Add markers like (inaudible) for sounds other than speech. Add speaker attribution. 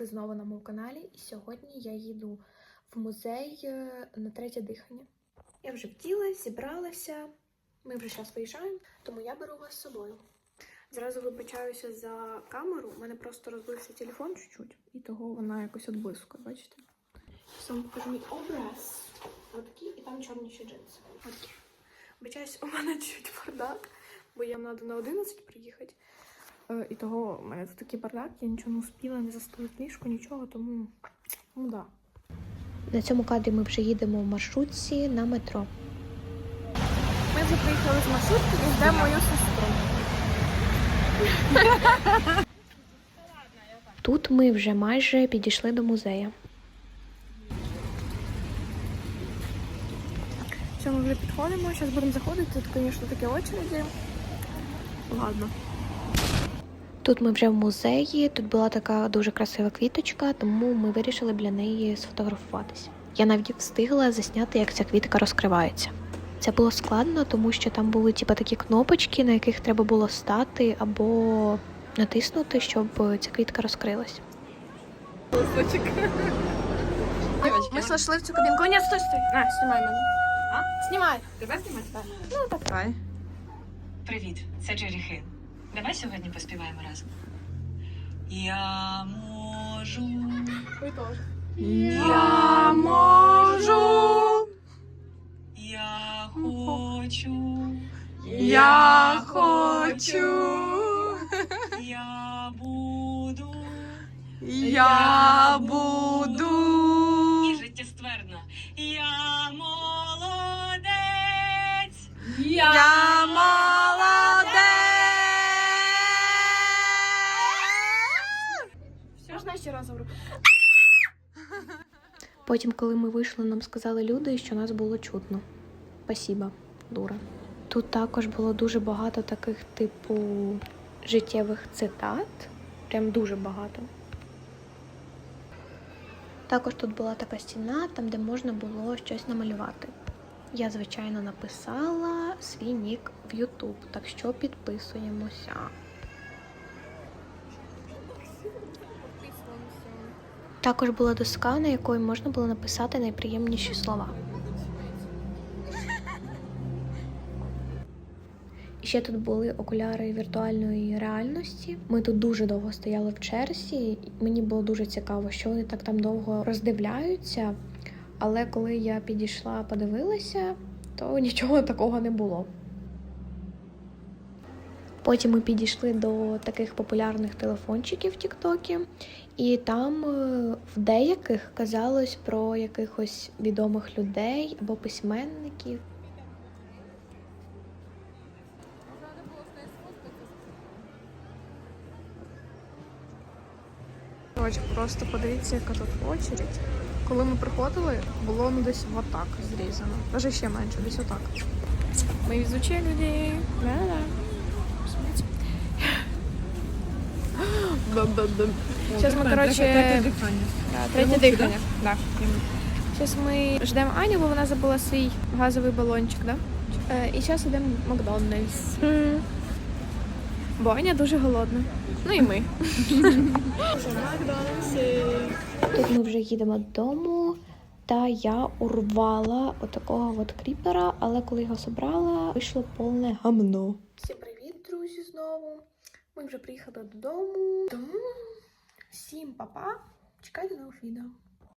Speaker 1: знову на моєму каналі. І сьогодні я їду в музей е, на третє дихання. Я вже вділась, зібралася. Ми вже зараз виїжджаємо, тому я беру вас з собою. Зразу вибачаюся за камеру. У мене просто розбився телефон чуть-чуть, і того вона якось відблискує, бачите? Вам покажу мій образ. Отакі, і там чорні ще джинси. Отакі. Вибачаюсь, у мене чуть бардак, бо їм треба на 11 приїхати. Е, І того у мене тут такий бардак, я нічого не успіла, не застала книжку, нічого, тому ну да.
Speaker 2: На цьому кадрі ми вже їдемо в маршрутці на метро.
Speaker 1: Ми вже приїхали з маршрутки і ждемо мою сестру.
Speaker 2: Тут ми вже майже підійшли до музею.
Speaker 1: Все, ми вже підходимо, зараз будемо заходити. Тут, звісно, такі очереді. Ладно.
Speaker 2: Тут ми вже в музеї. Тут була така дуже красива квіточка, тому ми вирішили біля неї сфотографуватись. Я навіть встигла засняти, як ця квітка розкривається. Це було складно, тому що там були типа такі кнопочки, на яких треба було стати або натиснути, щоб ця квітка розкрилась.
Speaker 1: Ми зайшли в цю кабінку. Ні, стой, стой. На, знімай мене. А? Знімай.
Speaker 3: Тебе знімати?
Speaker 1: Ну, так.
Speaker 3: Давай.
Speaker 4: Привіт, це Джері Хейл. Давай сьогодні поспіваємо разом. Я можу.
Speaker 1: Ви теж.
Speaker 3: Я можу,
Speaker 4: Я хочу.
Speaker 3: я хочу,
Speaker 4: Я буду.
Speaker 3: я буду.
Speaker 4: І життєствердно. Я молодець.
Speaker 3: Я
Speaker 1: ще раз говорю?
Speaker 2: Потім, коли ми вийшли, нам сказали люди, що нас було чутно. Спасіба, дура. Тут також було дуже багато таких, типу, життєвих цитат. Прям дуже багато. Також тут була така стіна, там, де можна було щось намалювати. Я, звичайно, написала свій нік в YouTube, так що підписуємося. Також була доска, на якої можна було написати найприємніші слова. І ще тут були окуляри віртуальної реальності. Ми тут дуже довго стояли в черзі. Мені було дуже цікаво, що вони так там довго роздивляються. Але коли я підійшла, подивилася, то нічого такого не було. Потім ми підійшли до таких популярних телефончиків в Тіктокі, і там е, в деяких казалось про якихось відомих людей або письменників.
Speaker 1: Коротше, просто подивіться, яка тут очередь. Коли ми приходили, було ну десь отак зрізано. Даже ще менше, десь отак. Ми везучі люди. Да-да. Ми, коротше, да, третє дихання. Да. Зараз ми ждемо Аню, бо вона забула свій газовий балончик, да? Е, І зараз йдемо в Макдональдс. Бо Аня дуже голодна. Ну і ми. (laughs)
Speaker 2: Тут ми вже їдемо додому, та я урвала отакого от кріпера, але коли його собрала, вийшло повне гамно.
Speaker 1: Всім привіт, друзі, знову. Ми вже приїхали додому. Тому всім па-па. Чекайте нових відео.